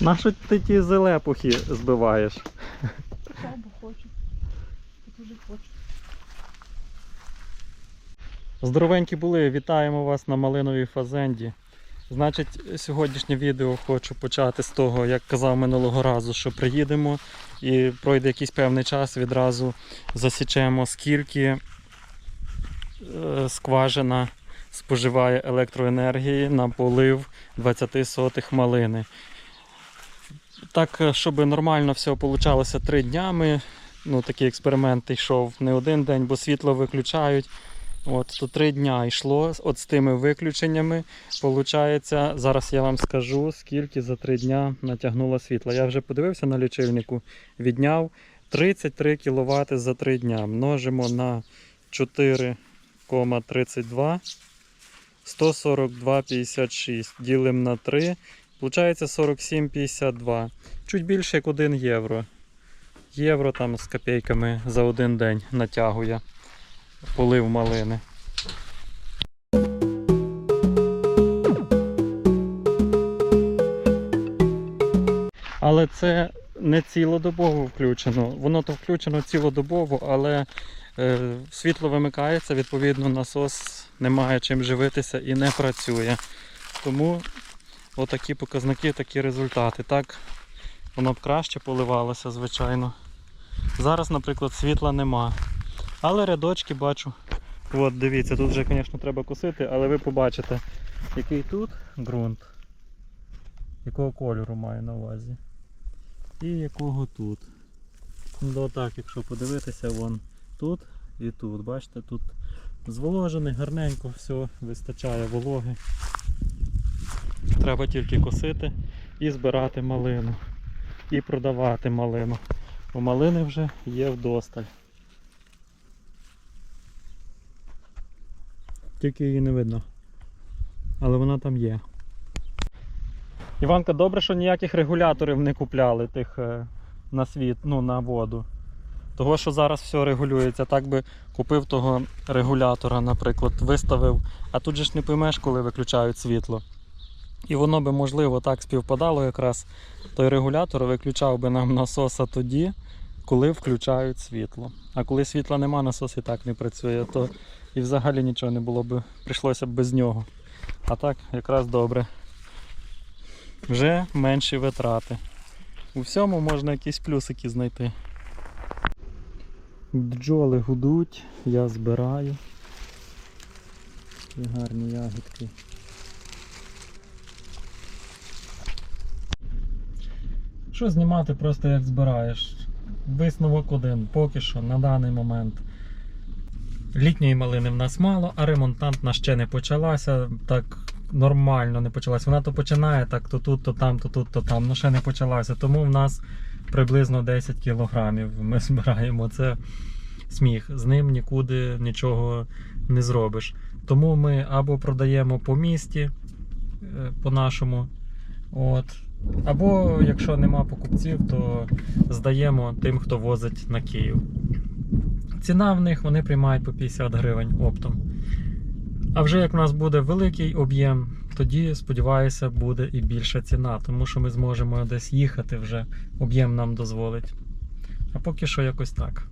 Нащо ти ті зелепухи збиваєш? Дуже хочу. Здоровенькі були, вітаємо вас на малиновій фазенді. Значить, сьогоднішнє відео хочу почати з того, як казав минулого разу, що приїдемо і пройде якийсь певний час, відразу засічемо, скільки е, скважина споживає електроенергії на полив 20 сотих малини. Так, е, щоб нормально все вийшло 3 днями, ну, такий експеримент йшов не один день, бо світло виключають. От, то три дня йшло от з тими виключеннями. Получається, зараз я вам скажу, скільки за три дня натягнуло світла. Я вже подивився на лічильнику, відняв 33 кВт за три дня. Множимо на 4,32, 142,56. Ділимо на 3. Получається 47,52. Чуть більше як 1 євро. Євро там з копійками за один день натягує полив малини. Але це не цілодобово включено. Воно то включено цілодобово, але е, світло вимикається, відповідно, насос не має чим живитися і не працює. Тому отакі показники, такі результати. Так, воно б краще поливалося, звичайно. Зараз, наприклад, світла нема. Але рядочки бачу. От дивіться, тут вже, звісно, треба косити, але ви побачите, який тут ґрунт, якого кольору маю на увазі. І якого тут. Ну отак, якщо подивитися, вон тут і тут. Бачите, тут зволожений, гарненько, все, вистачає вологи. Треба тільки косити і збирати малину. І продавати малину. Бо малини вже є вдосталь. Тільки її не видно. Але вона там є. Іванка, добре, що ніяких регуляторів не купляли тих е, на світ, ну на воду. Того, що зараз все регулюється, так би купив того регулятора, наприклад, виставив, а тут же ж не поймеш, коли виключають світло. І воно би, можливо, так співпадало якраз. Той регулятор виключав би нам насоса тоді, коли включають світло. А коли світла нема, насос і так не працює, то і взагалі нічого не було б, прийшлося б без нього. А так якраз добре. Вже менші витрати. У всьому можна якісь плюсики знайти. Бджоли гудуть, я збираю. Гарні ягідки. Що знімати просто як збираєш? Висновок один, поки що на даний момент. Літньої малини в нас мало, а ремонтантна ще не почалася. Так нормально не почалася. Вона то починає так, то тут, то там, то тут, то там. Ну ще не почалася. Тому в нас приблизно 10 кілограмів ми збираємо. Це сміх. З ним нікуди нічого не зробиш. Тому ми або продаємо по місті, е, по-нашому. От. Або якщо нема покупців, то здаємо тим, хто возить на Київ. Ціна в них вони приймають по 50 гривень оптом. А вже як у нас буде великий об'єм, тоді, сподіваюся, буде і більша ціна, тому що ми зможемо десь їхати вже, об'єм нам дозволить. А поки що якось так.